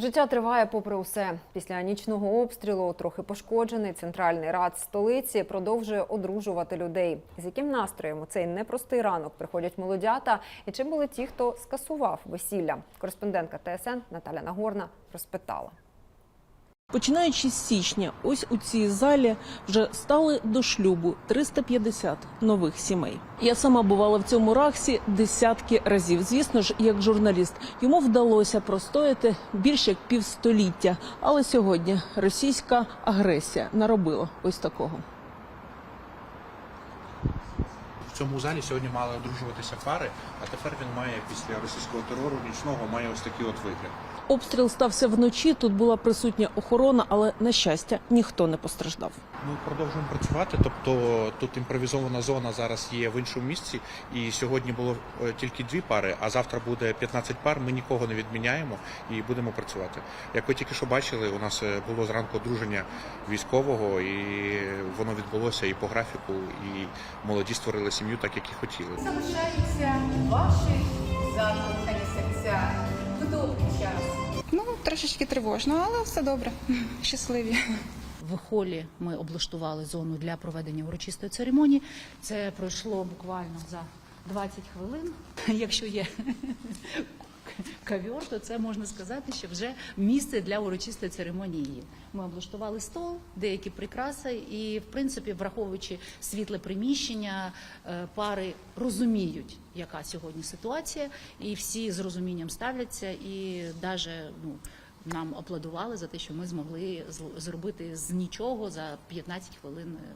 Життя триває попри усе. Після нічного обстрілу трохи пошкоджений центральний рад столиці продовжує одружувати людей. З яким настроєм у цей непростий ранок приходять молодята, і чим були ті, хто скасував весілля? Кореспондентка ТСН Наталя Нагорна розпитала. Починаючи з січня, ось у цій залі вже стали до шлюбу 350 нових сімей. Я сама бувала в цьому рахсі десятки разів. Звісно ж, як журналіст, йому вдалося простояти більше як півстоліття. Але сьогодні російська агресія наробила ось такого. В цьому залі сьогодні мали одружуватися пари, а тепер він має після російського терору нічного має ось такий от вигляд. Обстріл стався вночі. Тут була присутня охорона, але на щастя ніхто не постраждав. Ми продовжуємо працювати. Тобто тут імпровізована зона зараз є в іншому місці, і сьогодні було е, тільки дві пари, а завтра буде 15 пар. Ми нікого не відміняємо і будемо працювати. Як ви тільки що бачили, у нас е, було зранку одруження військового, і воно відбулося і по графіку, і молоді створили сім'ю так, як і хотіли. залишаються ваші закликані серця в довгий час. Ну, трошечки тривожно, але все добре. Щасливі. В холі ми облаштували зону для проведення урочистої церемонії. Це пройшло буквально за 20 хвилин. Якщо є ковер, то це можна сказати, що вже місце для урочистої церемонії. Ми облаштували стол, деякі прикраси, і в принципі, враховуючи світле приміщення, е, пари розуміють, яка сьогодні ситуація, і всі з розумінням ставляться, і навіть ну. Нам аплодували за те, що ми змогли зробити з нічого за 15 хвилин е,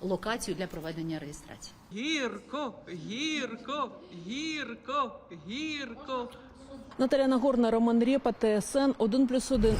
локацію для проведення реєстрації. Гірко, гірко, гірко, гірко. Наталя Нагорна, Роман Рєпа, ТСН 1+,1.